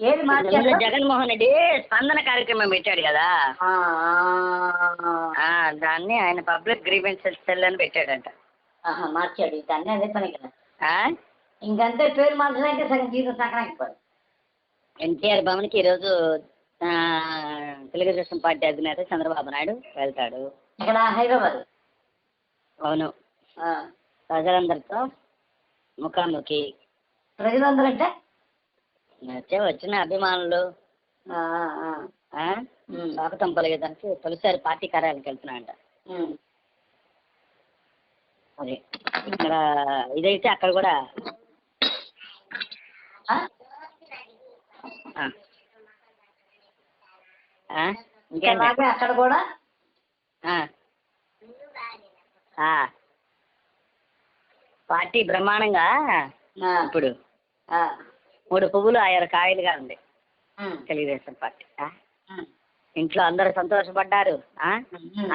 ఏది జగన్మోహన్ రెడ్డి స్పందన కార్యక్రమం పెట్టాడు కదా. దాన్ని ఆయన పబ్లిక్ గ్రీవెన్సెస్ సెల్ అని పెట్టాడంట. మార్చాడు. అన్నీ అదే పని కదా? ఇంకంతే పేరు మార్చడానికి సగం జీవితం సకరాకపోయి ఎన్టీఆర్ భవన్కి ఈరోజు తెలుగుదేశం పార్టీ అధినేత చంద్రబాబు నాయుడు వెళ్తాడు. ఇక్కడ హైదరాబాద్. అవును. ఆ, ప్రజలందరితో ముఖాముఖి. ప్రజలందరూ అంటే? వచ్చే వచ్చిన అభిమానులు. స్వాగతం పలిగేదానికి తొలిసారి పార్టీ కార్యాలయానికి వెళ్తున్నాడంట ఉమ్. అది. ఇక్కడ ఇదైతే అక్కడ కూడా. అక్కడ కూడా. పార్టీ బ్రహ్మాండంగా ఇప్పుడు. మూడు పువ్వులు ఆరు కాయలుగా ఉంది. తెలుగుదేశం పార్టీ. ఇంట్లో అందరూ సంతోషపడ్డారు.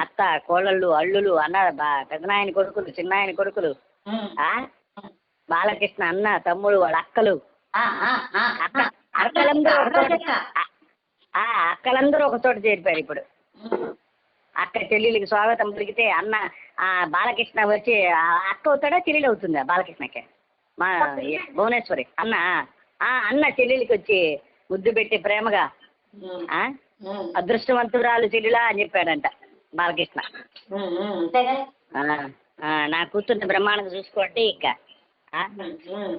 అత్త కోళ్ళళ్ళు అల్లులు అన్న బా- పెదనాయన కొడుకులు చిన్నాయన కొడుకులు. బాలకృష్ణ అన్న తమ్ముడు వాళ్ళ అక్కలు. అక్కలందరూ అక్కలందరూ ఒక చోట చేరిపోయారు ఇప్పుడు. అక్క చెల్లెలికి స్వాగతం పలికితే అన్న ఆ బాలకృష్ణ వచ్చి అక్క అవుతాడా చెల్లెలు అవుతుందా బాలకృష్ణకి? మా భువనేశ్వరి అన్న అన్న చెల్లెలికి వచ్చి ముద్దు పెట్టి ప్రేమగా అదృష్టవంతురాలు చెల్లిలా అని చెప్పాడంట బాలకృష్ణ. నా కూతుర్ని బ్రహ్మాండంగా చూసుకోండి ఇక.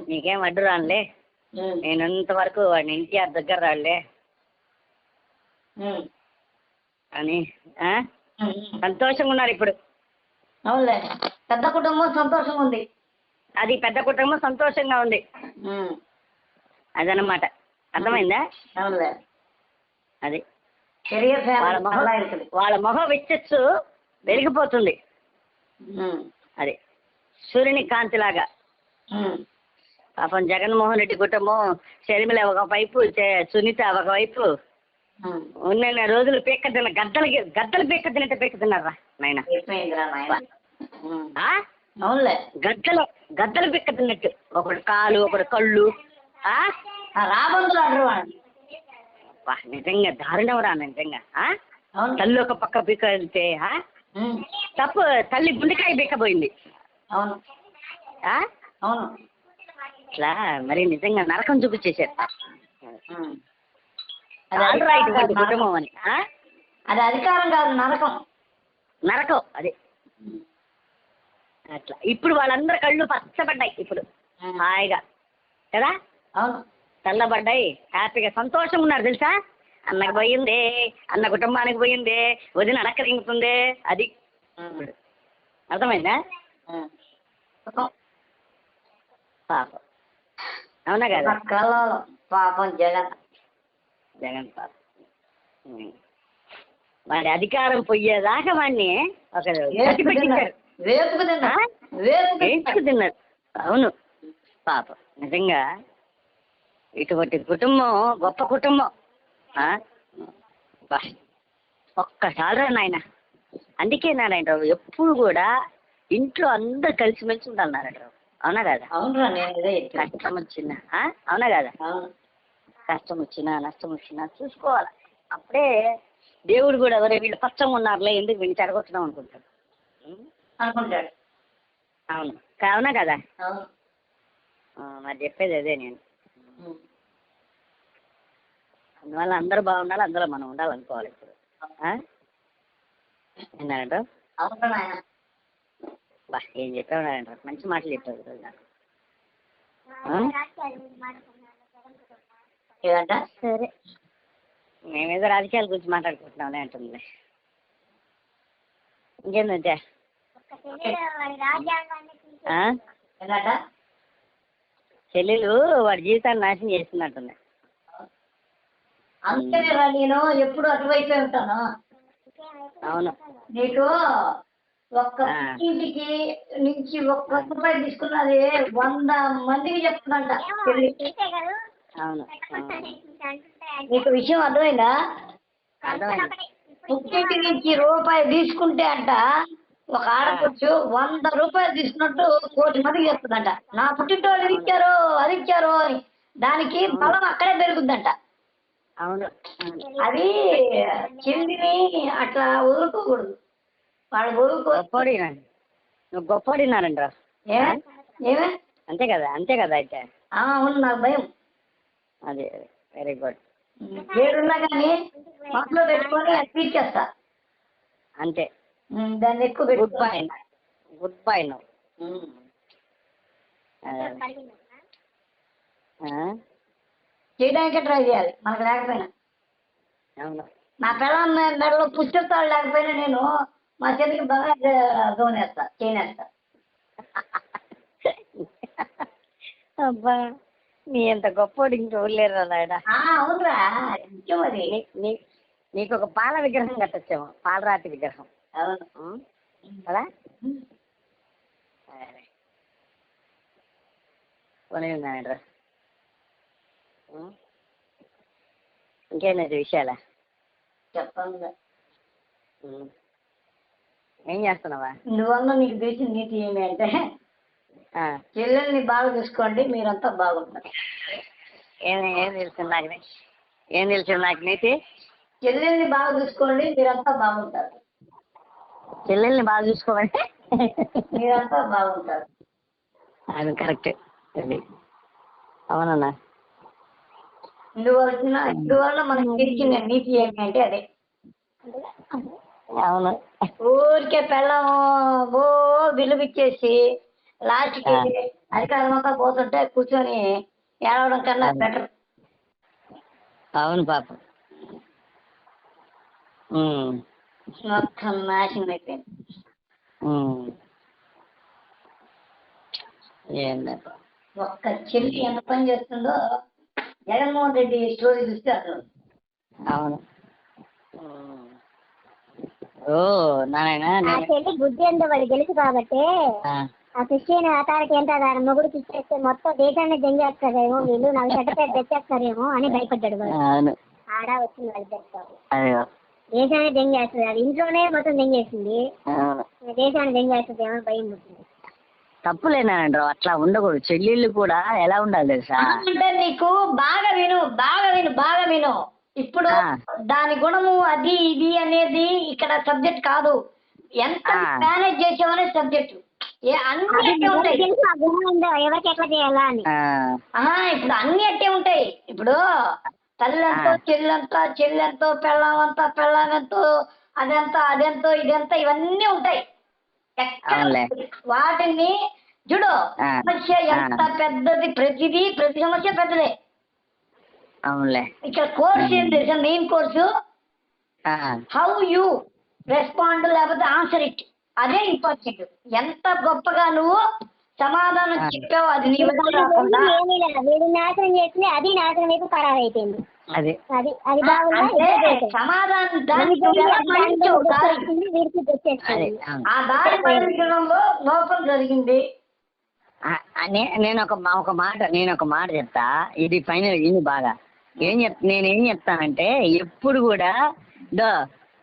నీకేం అడ్డు రానులే. ఉమ్, నేను ఇంతవరకు వాడిని ఎన్టీఆర్ దగ్గర ఉమ్, అని. సంతోషంగా ఉన్నారు ఇప్పుడు. అవునులే. పెద్ద కుటుంబం సంతోషంగా ఉంది. అది పెద్ద కుటుంబం సంతోషంగా ఉంది. అదనమాట అర్థమైందా? అది. వాళ్ళ మొహం వాళ్ళ మొహం వెలిగిపోతుంది. అది. సూర్యుని కాంతి లాగా పాపం జగన్మోహన్ రెడ్డి కుటుంబం ఒక ఒకవైపు సునీత ఒకవైపు. ఉన్న రోజులు పీక్క తిన్న గద్దలు గద్దలు పీక్క తినట్టు పీక్క తిన్నారా నాయన గద్దలు గద్దలు పీక్క తిన్నట్టు ఒకటి కాలు ఒకటి కళ్ళు. రాబందులు అంటారు వా, నిజంగా దారుణం రా నిజంగా తల్లి ఒక పక్క పీక వెళ్తే తప్పు తల్లి గుండెకాయ పీకపోయింది అవును? అవును. ఇట్లా మరి నిజంగా నరకం చూపించేశారు. ఉమ్. చాలు రా ఇటువంటి నరకం. కుటుంబం అని? అది అధికారం కాదు నరకం. నరకం అది. అట్లా. ఇప్పుడు వాళ్ళందరి కళ్ళు పచ్చబడ్డాయి ఇప్పుడు. హాయిగా. కదా? అవును. చల్లబడ్డాయి. హ్యాపీగా సంతోషంగా ఉన్నారు తెలుసా? అన్నకు పోయిందే అన్న కుటుంబానికి పోయిందే వదిన అడక్కరింగుతుంది అది. అర్థమైందా. పాపం. అవునా కదా? పాపం జగన్. జగన్ పాపం. వాడి అధికారం పోయేదాకా వాడిని ఒక వేపుకు వేసుకు తిన్నారు. అవును. పాపం. నిజంగా ఇటువంటి కుటుంబం గొప్ప కుటుంబం. ఒక్కసారి నాయన. అందుకే నారాయణరావు ఎప్పుడు కూడా ఇంట్లో అందరు కలిసిమెలిసి ఉండాలి నారాయణరావు. అవునా కదా? కష్టం వచ్చినా? అవునా కదా? కష్టం వచ్చినా నష్టం వచ్చినా చూసుకోవాలి. అప్పుడే దేవుడు కూడా ఎవరే వీళ్ళు పచ్చంగా ఉన్నారులే ఎందుకు వీళ్ళు చెడగొట్టడం అనుకుంటాడు? అనుకుంటాడు. అవును. అవునా కదా? మరి చెప్పేది అదే నేను. అందువల్ల అందరూ బాగుండాలి అందులో మనం ఉండాలనుకోవాలి ఇప్పుడు. నాయన. బా ఏం చెప్పావు నారాయణ మంచి మాటలు చెప్పావు ఈరోజు నాకు? ఏదంట సరే. మేమేదో రాజకీయాల గురించి మాట్లాడుకుంటున్నాంలే అంటుంది ఇంకేందంటే చెల్లెలు వాడి జీవితాన్ని నాశనం చేస్తున్నట్టుంది అంతేరా నేను ఎప్పుడు అటువైపే ఉంటాను అవును నీకు ఒక్క. ఇంటికి నుంచి ఒక్క రూపాయి తీసుకున్నది వంద మందికి చెప్తున్నట్ట చెల్లి. అవును. నీకు విషయం అర్థమైందా అర్థమైంది పుట్టింటి నుంచి రూపాయి తీసుకుంటే అంట ఒక ఆడపడుచు వంద రూపాయలు తీసుకున్నట్టు కోటి మందికి చెప్తుందంట నా పుట్టింటి వాళ్ళు ఇది ఇచ్చారు అది ఇచ్చారు అని. దానికి బలం అక్కడే పెరుగుద్దంట. అవును. అది చెల్లిని అట్లా వదులుకోకూడదు. వాళ్ళు వదులుకో నువ్వు గొప్పడినారంట ఏమే ఏమే? అంతే కదా అంతే కదా అయితే. అవును నాకు భయం. అదే వెరీ గుడ్. ఏడున్నా కానీ మనసులో పెట్టుకొని అది తీర్చేస్తా. అంతే. దాన్ని ఎక్కువ గుడ్ పెట్టుకో బై గుడ్ బై నువ్వు? చేయడానికే ట్రై చేయాలి మనకు లేకపోయినా. నా పిల్లల మెడలో పుస్తకాలు లేకపోయినా నేను మా చెల్లికి బాగా దోనేస్తా చేయనేస్తా అబ్బా నీ ఎంత గొప్పోడు ఇంకోలేరు నాయన? అవునురా నీ- నీ- నీకు ఒక పాల విగ్రహం కట్టొచ్చాము పాలరాతి విగ్రహం. అవును ఉం? కదా సరే కొని ఉన్నాయండి ఇంకేంటి విషయాలా? చెప్పండి. ఏం చేస్తున్నావా? ఇందువల్ల నీకు తెలిసిన నీతి ఏమి అంటే. చెల్లెల్ని బాగా చూసుకోండి మీరంతా బాగుంటారు. ఏం ఏం తెలుసు నాకు? ఏం తెలుసు నాకు నీతి? చెల్లెల్ని బాగా చూసుకోండి మీరంతా బాగుంటారు. చెల్లెల్ని బాగా చూసుకోమంటే మీరంతా బాగుంటారు. అది కరెక్ట్ అది. అవునన్నా. ఇందువలన ఇందువల్ల మనకి తెలిసిన నీతి ఏమి అంటే అదే. అవును. ఊరికే పెళ్ళం ఓ విలువిచ్చేసి లాస్ట్కి అధికారం అంతా పోతుంటే కూర్చొని ఏడవడం కన్నా బెటర్. అవును పాపం. మొత్తం నాశనం అయిపోయింది ఒక్క చెల్లి ఎంత పని చేస్తుందో జగన్మోహన్ రెడ్డి స్టోరీ చూస్తే అసలు అవును. ఓ నాయన ఆ చెల్లి బుద్ధి ఏందో వాడు తెలుసు కాబట్టి ఆ. క్రిస్టియన్ అథారిటీ ఏంటో దాని మొగుడికి ఇచ్చేస్తే మొత్తం దేశాన్ని దెంగేస్తారేమో వీళ్ళు నాకు చెడ్డ పేరు తెచ్చేస్తారేమో అని భయపడ్డాడు వాడు. ఆడ వచ్చింది వాళ్ళ ఇద్దరు అయ్యో. దేశాన్ని దెంగేస్తుంది. అది ఇంట్లోనే మొత్తం దెంగేసింది. దేశాన్ని దెంగేస్తుందేమో భయం పుట్టింది. తప్పులేనానండ్రు అట్లా ఉండకూడదు. చెల్లెళ్ళు కూడా ఎలా ఉండాలి తెలుసా? అంటే నీకు బాగా విను బాగా విను బాగా విను. ఇప్పుడు. దాని గుణము అది ఇది అనేది ఇక్కడ సబ్జెక్ట్ కాదు. ఎంత. Manage చేసామనే subject. ఏ అన్ని అట్టే ఉంటాయి. ఎవరికి ఎట్లా చేయాలా అని. ఇప్పుడు అన్ని అట్టే ఉంటాయి. ఇప్పుడు తల్లంతో. చెల్లెంతో చెల్లెంతో పెళ్ళామంతా పెళ్ళామెంతో అదెంతో అదెంతో ఇదెంతో ఇవన్నీ ఉంటాయి ఎక్కడ. వాటిని చూడు. సమస్య ఎంత. పెద్దది ప్రతిదీ ప్రతి సమస్య పెద్దదే అవునులే ఇక్కడ కోర్స్ ఏం తెలుసా main course how you respond లేకపోతే ఆన్సర్ ఇట్ అదే ఇంపార్టెంట్ ఎంత గొప్పగా నువ్వు సమాధానం. చెప్పావు అది నీ వల్ల వీడు రాకుండా ఏమీ లేదు వీడు నాశనం చేసింది అది నాశనం వైపు ఖరారైపోయింది అది. అది బాగుందా. సమాధానం దానికి. ఆ దారి లోపం జరిగింది. నేను ఒక ఒక మాట నేను ఒక మాట చెప్తా. ఇది ఫైనల్ ఇది బాగా. ఏం చెప్ నేను ఏం చెప్తానంటే ఎప్పుడు కూడా దో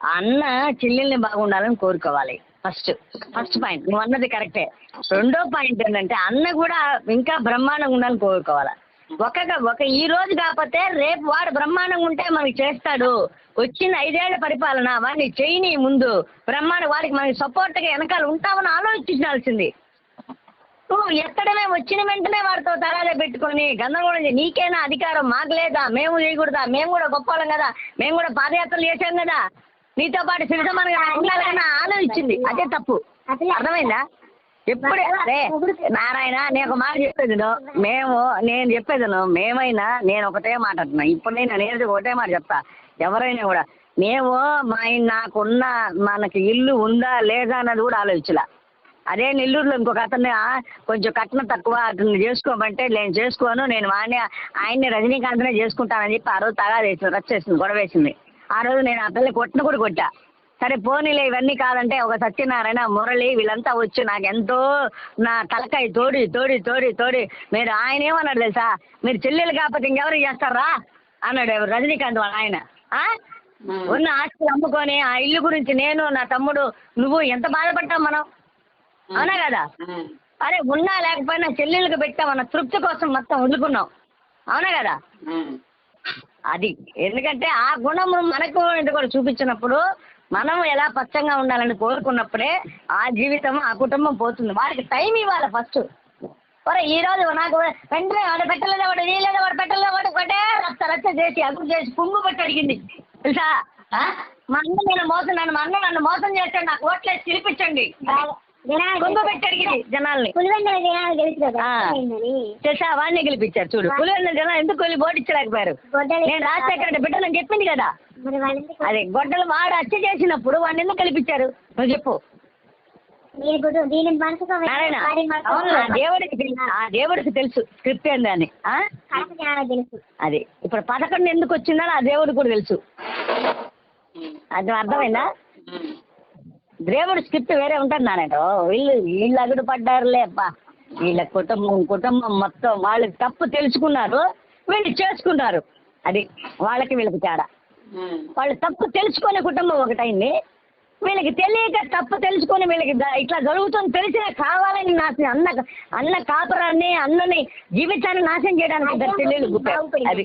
అన్న చెల్లెల్ని బాగుండాలని కోరుకోవాలి. First first point. నువ్వు అన్నది కరెక్టే. రెండో పాయింట్ ఏంటంటే అన్న కూడా ఇంకా బ్రహ్మాండంగా ఉండాలని కోరుకోవాలి. ఒక ఒక ఈ రోజు కాకపోతే రేపు వాడు బ్రహ్మాండంగా ఉంటే మనకి చేస్తాడు. వచ్చిన ఐదేళ్ళ పరిపాలన వాడిని చేయని ముందు బ్రహ్మాండ వాడికి మనకి సపోర్ట్గా వెనకాల ఉంటామని ఆలోచించాల్సింది. నువ్వు ఎత్తడమే వచ్చిన వెంటనే వాడితో తరాలే పెట్టుకొని గందరగోళం నీకేనా అధికారం? మాకు లేదా? మేము చేయకూడదా? మేము కూడా గొప్పవాళ్ళం కదా? మేము కూడా పాదయాత్రలు చేశాం కదా? నీతో పాటు సిరిసమానంగా ఉండాలని ఆలోచించింది. అదే తప్పు. అర్థమైందా? ఎప్పుడే నారాయణ నేను ఒక మాట చెప్పేది మేము నేను చెప్పేది మేమైనా నేను ఒకటే మాట అంటున్నా. ఇప్పుడు నేను అనేది ఒకటే మాట చెప్తా. ఎవరైనా కూడా మేము మా నాకున్న మనకి ఇల్లు ఉందా లేదా అన్నది కూడా ఆలోచించలా. అదే నెల్లూరులో ఇంకొక అతన్ని కొంచెం కట్నం తక్కువ అతను చేసుకోమంటే నేను చేసుకోను నేను వాడిని ఆయన్ని రజనీకాంత్నే చేసుకుంటానని చెప్పి ఆ రోజు తగాదేసింది రచ్చేసింది గొడవ వేసింది ఆ రోజు నేను ఆ పిల్ల కొట్టిన కూడా కొట్టా. సరే పోనీలే ఇవన్నీ కాదంటే ఒక సత్యనారాయణ మురళి వీళ్ళంతా వచ్చి నాకు ఎంతో నా తలకాయ తోడి తోడి తోడి తోడి. మీరు ఆయన ఏమన్నాడు తెలుసా? మీరు చెల్లెలు కాకపోతే ఇంకెవరు చేస్తారా? అన్నాడు రజనీకాంత్ వాళ్ళ ఆయన? ఉన్న ఆస్తులు అమ్ముకొని ఆ ఇల్లు గురించి నేను నా తమ్ముడు నువ్వు ఎంత బాధపడ్డాం మనం? అవునా కదా? అరే ఉన్నా లేకపోయినా చెల్లెళ్ళకి పెట్టామన్న తృప్తి కోసం మొత్తం వదులుకున్నాం అవునా కదా? అది. ఎందుకంటే ఆ గుణము మనకు ఇది కూడా చూపించినప్పుడు మనం ఎలా పచ్చంగా ఉండాలని కోరుకున్నప్పుడే ఆ జీవితం ఆ కుటుంబం పోతుంది. వాడికి టైం ఇవ్వాలి ఫస్ట్ ఒరే ఈ రోజు నాకు వెంటనే వాడు పెట్టలేదు వాడు వీలేదు వాడు పెట్టలేదు వాడు ఒకటే రచ్చ రచ్చ చేసి అగ్గు చేసి పుంగు పెట్టి అడిగింది. తెలుసా? ఆ? మా అన్న నేను మోసం నన్ను మా అన్న నన్ను మోసం చేస్తాడు నాకు ఓట్లేసి తినిపించండి పుంగు పెట్టి అడిగింది జనాల్ని. పులివెందుల జనాలు తెలుసు? వాడిని గెలిపించారు చూడు. పులివెందుల జనం ఎందుకు వెళ్ళి ఓటిచ్చలేకపోయారు నేను రాజశేఖర రెడ్డి బిడ్డలని చెప్పింది కదా. మరి అదే గొడ్డలు వాడు హత్య చేసినప్పుడు వాడిని ఎందుకు కల్పించారు? నువ్వు చెప్పు. దేవుడికి తెలుసు ఆ దేవుడికి తెలుసు స్క్రిప్ట్ ఏందని అది ఇప్పుడు పథకం ఎందుకు వచ్చిందని ఆ దేవుడికి కూడా తెలుసు. అది అర్థమైందా? దేవుడి స్క్రిప్ట్ వేరే ఉంటుంది నారాయణ. వీళ్ళు వీళ్ళు అగుడు పడ్డారులే అబ్బా. వీళ్ళ కుటుంబం కుటుంబం మొత్తం వాళ్ళు తప్పు తెలుసుకున్నారు వీళ్ళు చేసుకున్నారు. అది వాళ్ళకి వీళ్ళకి తేడా. వాళ్ళు తప్పు తెలుసుకునే కుటుంబం ఒకటైంది. వీళ్ళకి తెలియక తప్పు తెలుసుకొని వీళ్ళకి ఇట్లా జరుగుతుంది తెలిసిన కావాలని నాశనం అన్న అన్న కాపురాన్ని అన్నని జీవితాన్ని నాశనం చేయడానికి అది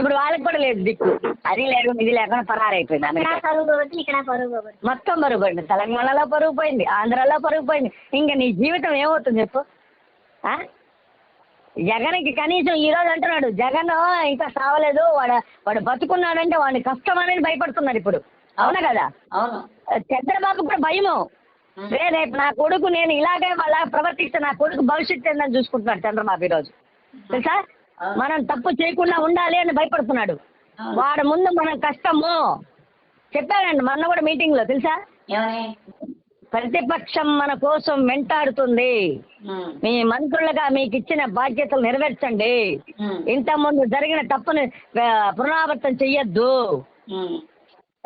ఇప్పుడు వాళ్ళకి కూడా లేదు దిక్కు. అది లేదు ఇది లేకుండా పరారైపోయింది మొత్తం పరుగు పోయింది. తెలంగాణలో పరుగు పోయింది ఆంధ్రాలో పరుగు పోయింది. ఇంకా నీ జీవితం ఏమవుతుంది చెప్పు? ఆ? జగన్కి కనీసం ఈ రోజు అంటున్నాడు జగన్ ఇంకా సావలేదు వాడు వాడు బతుకున్నాడంటే వాడిని కష్టం అనేది భయపడుతున్నాడు ఇప్పుడు. అవునా కదా? అవును. చంద్రబాబు కూడా భయము. రే రేపు నా కొడుకు నేను ఇలాగే వాళ్ళ ప్రవర్తిస్తే నా కొడుకు భవిష్యత్తు ఏందని చూసుకుంటున్నాడు చంద్రబాబు ఈరోజు తెలుసా? మనం తప్పు చేయకుండా ఉండాలి అని భయపడుతున్నాడు. వాడు ముందు మనం కష్టము. చెప్పాడండి మొన్న కూడా మీటింగ్లో తెలుసా ప్రతిపక్షం మన కోసం వెంటాడుతుంది. మీ మంత్రులుగా మీకు ఇచ్చిన బాధ్యతలు నెరవేర్చండి. ఇంత ముందు జరిగిన తప్పుని పునరావృతం చెయ్యొద్దు.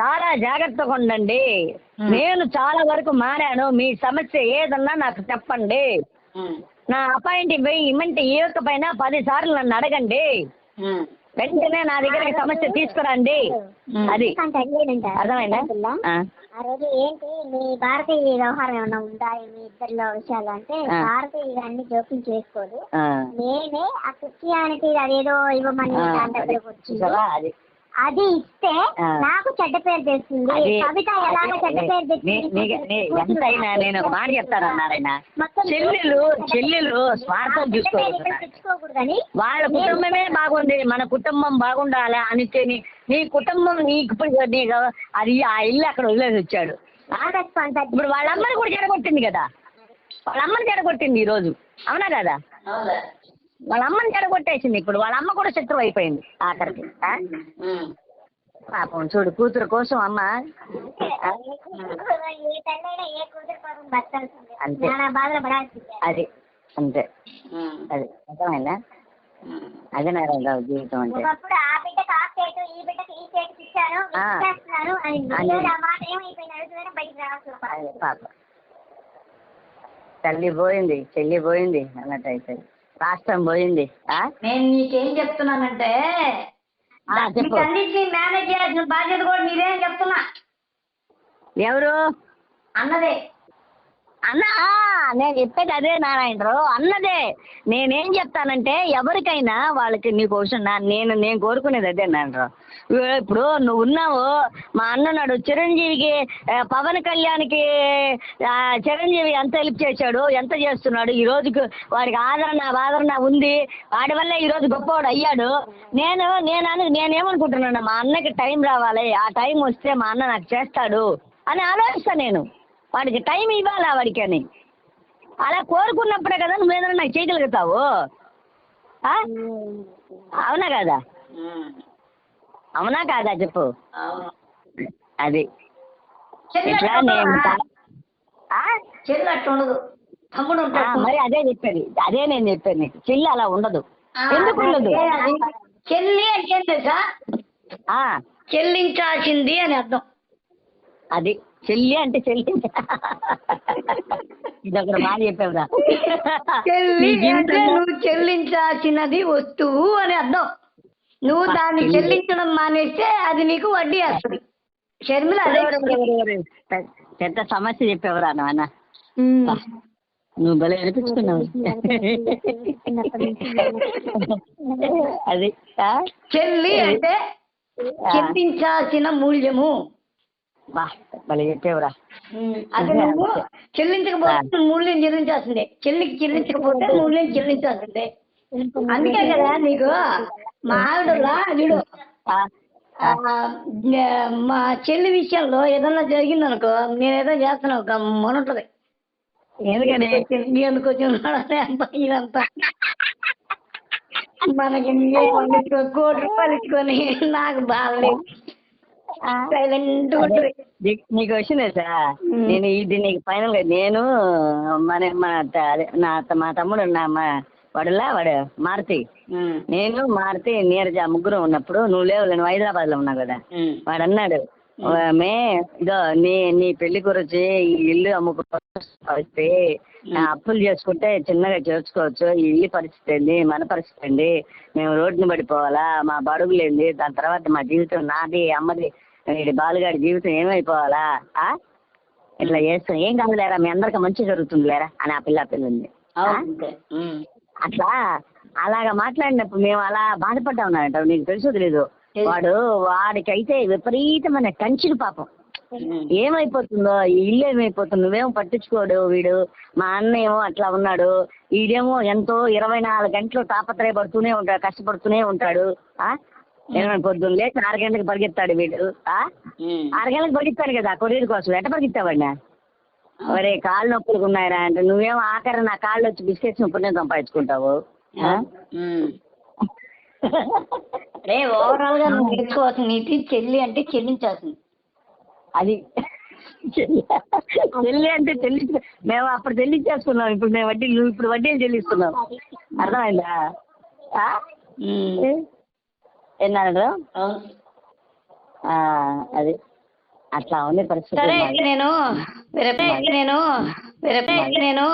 చాలా జాగ్రత్తగా ఉండండి. నేను చాలా వరకు మారాను. మీ సమస్య ఏదన్నా నాకు చెప్పండి. నా అపాయింట్ ఇమ్మంటే ఇవ్వకపోయినా పది సార్లు నన్ను అడగండి. వెంటనే నా దగ్గరికి సమస్య తీసుకురండి. అది. అర్థమైందా? ఆ, రోజు ఏంటి మీ భారతీయ వ్యవహారం ఏమన్నా ఉందా? మీ ఇద్దరిలో విషయాలు అంటే ఆ. భారతీయ అన్ని జోక్యం చేసుకోదు. నేనే ఆ క్రిస్టియానిటీ అదేదో ఇవ్వమని. దగ్గరకు వచ్చింది? అది. ఇస్తే. నాకు చెడ్డ పేరు తెస్తుంది. కవిత ఎలాగ చెడ్డ పేరు ఎంతైనా నేను ఒక మాట చెప్తాను నారాయణ చెల్లెలు చెల్లెలు స్వార్థం చూసుకోవచ్చు తెచ్చుకోకూడదని వాళ్ళ కుటుంబమే బాగుంది. మన కుటుంబం బాగుండాలి అని నీ- కుటుంబం నీకు ఇప్పుడు నీకు అది ఆ ఇల్లు అక్కడ వదిలేసి వచ్చాడు. ఇప్పుడు వాళ్ళ అమ్మని కూడా చెడగొట్టింది కదా. వాళ్ళ అమ్మని చెడగొట్టింది ఈ రోజు. అవునా కదా. వాళ్ళ అమ్మని చెడగొట్టేసింది ఇప్పుడు. వాళ్ళ అమ్మ కూడా శత్రువు అయిపోయింది ఆఖరికి. పాపం చూడు కూతురు కోసం అమ్మ. అంతే. అది. అంతే. అది. అర్థమైందా? అదే నారాయణరావు జీవితం అంటే ఒకప్పుడు ఆ బిడ్డకి ఆ స్టేట్ ఈ బిడ్డకి ఈ స్టేట్ ఇచ్చాను ఆ. ఇచ్చేస్తున్నాను అని అని. ఈరోజు ఆ మాట ఏమైపోయింది అడుగుతుందని బయటికి రావాల్సిన అదే పరిస్థితి. పాప తల్లి పోయింది చెల్లి పోయింది అన్నట్టు అయిపోయింది రాష్ట్రం పోయింది ఆ? నేను నీకేం చెప్తున్నానంటే ఆ, చెప్పు. వీటన్నిటిని మేనేజ్ చేయాల్సిన బాధ్యత కూడా నీదేం చెప్తున్నా ఎవరు అన్నదే అన్నా నేను చెప్పేది అదే నారాయణరావు. అన్నదే నేనేం చెప్తానంటే ఎవరికైనా వాళ్ళకి నీ అవసరం నేను నేను కోరుకునేది అదే నారాయణరావు. ఇప్పుడు నువ్వు ఉన్నావు మా అన్ననాడు చిరంజీవికి పవన్ కళ్యాణ్కి చిరంజీవి ఎంత హెల్ప్ చేశాడు ఎంత చేస్తున్నాడు ఈ రోజుకు వాడికి ఆదరణ ఆదరణ ఉంది. వాడి వల్ల ఈరోజు గొప్పవాడు అయ్యాడు. నేను నేను అని నేనేమనుకుంటున్నాను మా అన్నకి టైం రావాలి. ఆ టైం వస్తే మా అన్న నాకు చేస్తాడు అని ఆలోచిస్తాను నేను. వాడికి టైం ఇవ్వాలా వాడికి అని అలా కోరుకున్నప్పుడే కదా నువ్వు ఏదైనా నాకు చేయగలుగుతావు? అవునా కదా? అవునా కాదా చెప్పు? అది. నేను ఉండదు. తమ్ముడు మరి అదే చెప్పేది. అదే నేను చెప్పేది. నీకు చెల్లి అలా ఉండదు. ఎందుకు ఉండదు. చెల్లి అంటే తెలుసా? చెల్లించాల్సింది అని అర్థం. అది. చెల్లి అంటే చెల్లి. ఇది ఒకటి బాగా చెప్పావురా. చెల్లి అంటే నువ్వు చెల్లించాల్సినది వస్తువు అని అర్థం. నువ్వు దాన్ని చెల్లి. చెల్లించడం మానేస్తే అది నీకు వడ్డీ వస్తుంది. షర్మిల? పెద్ద సమస్య చెప్పేవరా నాన్న. నువ్వు భలే అనిపించుకున్నావు. అది? చెల్లి అంటే చెల్లించాల్సిన మూల్యము. బా భలే చెప్పేవురా. అది నువ్వు చెల్లించకపోతే మూల్యం చెల్లించాల్సిందే చెల్లికి చెల్లించకపోతే మూల్యం చెల్లించాల్సిందే అందుకే కదా నీకు మా ఆవిడలా చూడు మా చెల్లి విషయంలో ఏదన్నా జరిగిందనుకో నేనేదో చేస్తున్నావు గమ్మనుంటది ఎందుకని నీ ఎందుకు వచ్చిన ఇదంతా మనకి కోటి రూపాయలు ఇచ్చుకొని నాకు బాగలేదు సైలెంట్ నీకు వచ్చిందే సార్ నేను ఇది నీకు ఫైనల్గా నేను మన అదే నా మా తమ్ముడు నా మా వాడులా వాడు మారుతి. నేను మారుతి నీరజ ముగ్గురు ఉన్నప్పుడు నువ్వు లేవు నువ్వు హైదరాబాద్లో ఉన్నావు కదా. వాడు అన్నాడు "ఆ, మే ఇదో నీ నీ పెళ్ళి గురించి ఈ ఇల్లు అమ్ముకోవచ్చు నా అప్పులు చేసుకుంటే చిన్నగా చేర్చుకోవచ్చు ఈ ఇల్లు పరిస్థితి ఏంది? మన పరిస్థితి ఏంది? మేము రోడ్డుని పడిపోవాలా? మా బడుగులు ఏంది? దాని తర్వాత మా జీవితం నాది అమ్మది వీడి బాలుగాడి జీవితం ఏమైపోవాలా? ఇట్లా చేస్తాం. ఏం కాదు లేరా మీ అందరికి మంచి జరుగుతుంది లేరా అని ఆ పిల్ల పిల్లంది అట్లా అలాగా మాట్లాడినప్పుడు మేము అలా బాధపడ్డామన్నట నీకు తెలుసో తెలీదు? వాడు వాడికైతే విపరీతమైన కంచుడు పాపం. ఏమైపోతుందో ఇల్లు ఏమైపోతుందో నువ్వేమో పట్టించుకోడు వీడు. మా అన్న ఏమో అట్లా ఉన్నాడు. వీడేమో ఎంతో ఇరవై నాలుగు గంటలు తాపత్రయపడుతూనే ఉంటాడు కష్టపడుతూనే ఉంటాడు. ఆ? పొద్దున్న లేచి ఆరు గంటలకు పరిగెత్తాడు వీడు. ఆ? ఆరు గంటలకు పరిగెత్తాడు కదా కొరియర్ కోసం. ఎట్ట పరిగెత్తావాడినా? ఒరే కాళ్ళు నొప్పులు ఉన్నాయిరా అంటే నువ్వేమో ఆఖరి నా కాళ్ళు వచ్చి బిస్కెట్స్ పుణ్యం సంపాదించుకుంటావు? రే ఓవరాల్గా నువ్వు నేర్చుకోవాల్సిన నీతి చెల్లి అంటే చెల్లించాల్సింది. అది చెల్లి. అంటే చెల్లి మేము అప్పుడు చెల్లించేసుకున్నాం. ఇప్పుడు మేము వడ్డీలు ఇప్పుడు వడ్డీలు చెల్లిస్తున్నాం అర్థమైందా. ఆ, అది. అట్లా ఉంది పరిస్థితి. నేను నేను నేను